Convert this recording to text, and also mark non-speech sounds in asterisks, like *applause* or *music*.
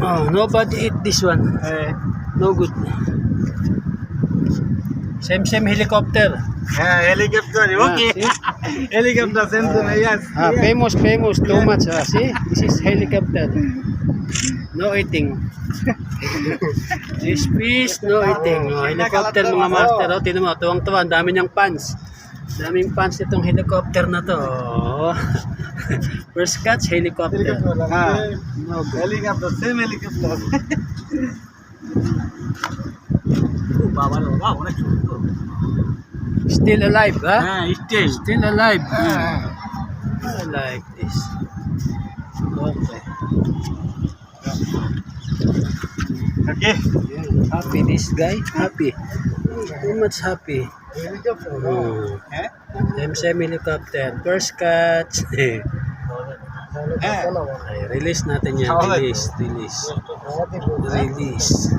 Oh, nobody eat this one. Eh, No good. Same same helicopter. yeah, helicopter, okay. *laughs* helicopter sent to me, yes. Ah, famous, famous. Too much. Ah, see? This is helicopter. No eating. *laughs* This fish, no eating. Oh, helicopter mga master. Oh, tinan mo, tuwang-tuwa. Ang dami niyang pants. Daming pants itong helicopter na to. *laughs* First catch, helicopter. Ah, No helicopter, same helicopter. *laughs* Still alive, ha? Ah, still. Still alive. Ah. I like this. Okay. Okay. Happy this guy. Happy. Too much happy. Oh. Eh? Same same helicopter. First catch. Eh. Ay, release natin yan. Release. Release. Release.